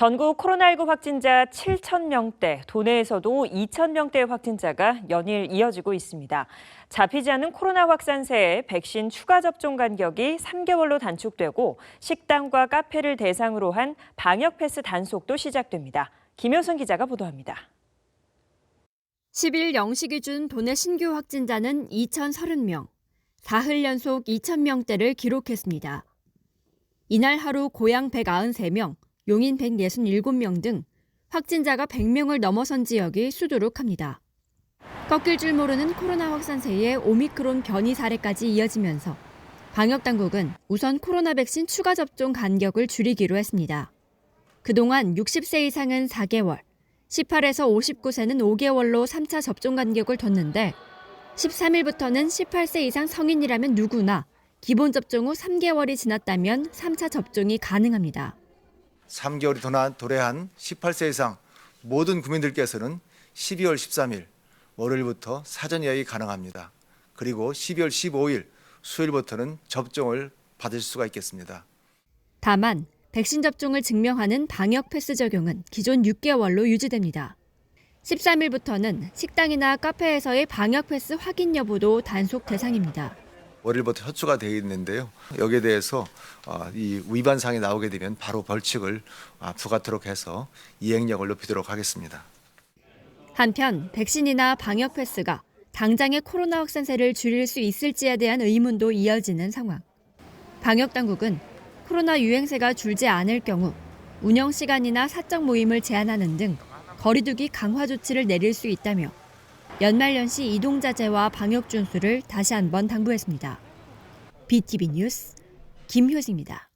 전국 코로나19 확진자 7천 명대, 도내에서도 2천 명대 확진자가 연일 이어지고 있습니다. 잡히지 않은 코로나 확산세에 백신 추가 접종 간격이 3개월로 단축되고 식당과 카페를 대상으로 한 방역 패스 단속도 시작됩니다. 김효선 기자가 보도합니다. 10일 0시 기준 도내 신규 확진자는 2,030명, 사흘 연속 2,000명대를 기록했습니다. 이날 하루 고양 193명, 용인 167명 등 확진자가 100명을 넘어선 지역이 수두룩합니다. 꺾일 줄 모르는 코로나 확산세에 오미크론 변이 사례까지 이어지면서 방역당국은 우선 코로나 백신 추가 접종 간격을 줄이기로 했습니다. 그동안 60세 이상은 4개월, 18에서 59세는 5개월로 3차 접종 간격을 뒀는데 13일부터는 18세 이상 성인이라면 누구나 기본 접종 후 3개월이 지났다면 3차 접종이 가능합니다. 3개월이 도나- 도래한 18세 이상 모든 국민들께서는 12월 13일 월요일부터 사전 예약이 가능합니다. 그리고 12월 15일 수요일부터는 접종을 받을 수가 있겠습니다. 다만 백신 접종을 증명하는 방역 패스 적용은 기존 6개월로 유지됩니다. 13일부터는 식당이나 카페에서의 방역 패스 확인 여부도 단속 대상입니다. 월요일부터 협조가 되어 있는데요. 여기에 대해서 어, 이 위반 사항이 나오게 되면 바로 벌칙을 아, 부과토록 해서 이행력을 높이도록 하겠습니다. 한편 백신이나 방역 패스가 당장의 코로나 확산세를 줄일 수 있을지에 대한 의문도 이어지는 상황. 방역 당국은 코로나 유행세가 줄지 않을 경우 운영 시간이나 사적 모임을 제한하는 등 거리두기 강화 조치를 내릴 수 있다며 연말연시 이동 자제와 방역 준수를 다시 한번 당부했습니다. BTV 뉴스 김효승입니다.